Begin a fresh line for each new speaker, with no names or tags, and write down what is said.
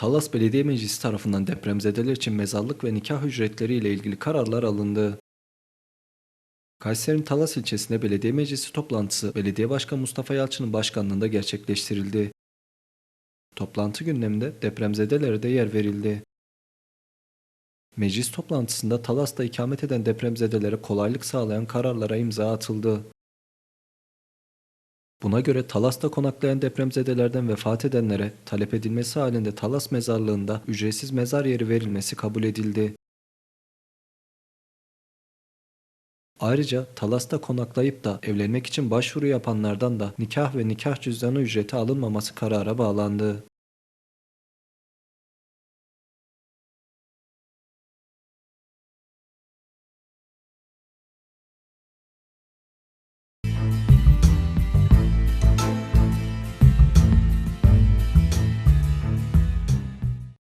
Talas Belediye Meclisi tarafından depremzedeler için mezarlık ve nikah ücretleri ile ilgili kararlar alındı. Kayseri'nin Talas ilçesinde belediye meclisi toplantısı Belediye Başkanı Mustafa Yalçın'ın başkanlığında gerçekleştirildi. Toplantı gündeminde depremzedelere de yer verildi. Meclis toplantısında Talas'ta ikamet eden depremzedelere kolaylık sağlayan kararlara imza atıldı. Buna göre Talas'ta konaklayan depremzedelerden vefat edenlere talep edilmesi halinde Talas mezarlığında ücretsiz mezar yeri verilmesi kabul edildi. Ayrıca Talas'ta konaklayıp da evlenmek için başvuru yapanlardan da nikah ve nikah cüzdanı ücreti alınmaması karara bağlandı.